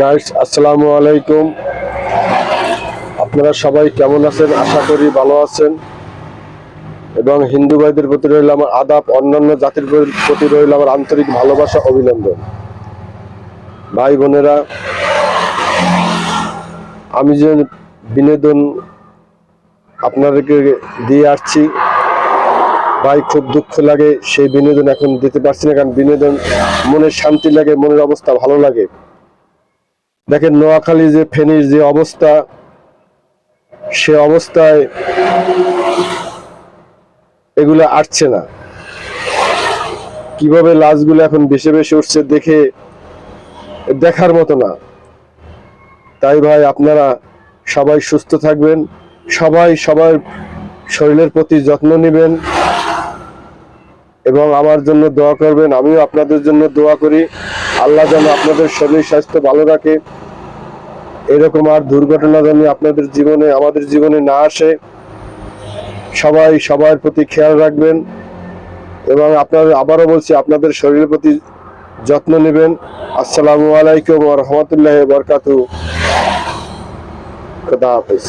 Guys আসসালামু আলাইকুম। আপনারা সবাই কেমন আছেন? আশা করি ভালো আছেন। এবং হিন্দু ভাইদের প্রতি রইল আমার আদাব, অন্যান্য জাতির প্রতি রইল আমার আন্তরিক ভালোবাসা, অভিনন্দন। ভাই বোনেরা, আমি যে বিনোদন আপনাদেরকে দিয়ে আসছি, ভাই খুব দুঃখ লাগে সেই বিনোদন এখন দিতে পারছি না, কারণ বিনোদন মনের শান্তি লাগে, মনের অবস্থা ভালো লাগে। দেখেন নোয়াখালী যে ফেনীর যে অবস্থা, সে অবস্থায় এগুলো আসছে না। কীভাবে লাশগুলো এখন বেশি বেশি উঠছে দেখে দেখার মতো না। তাই ভাই আপনারা সবাই সুস্থ থাকবেন, সবাই সবার শরীরের প্রতি যত্ন নেবেন। এবং আমার জন্য দোয়া করবেন, আমিও আপনাদের জন্য দোয়া করি। আল্লাহ যেন আপনাদের শরীর স্বাস্থ্য ভালো রাখে। এরকম আর দুর্ঘটনা যেন আপনাদের জীবনে, আমাদের জীবনে না আসে। সবাই সবার প্রতি খেয়াল রাখবেন এবং আপনার, আবারও বলছি, আপনাদের শরীরের প্রতি যত্ন নেবেন। আসসালামু আলাইকুম রহমতুল্লাহ বরকাতু খুদা হাফিজ।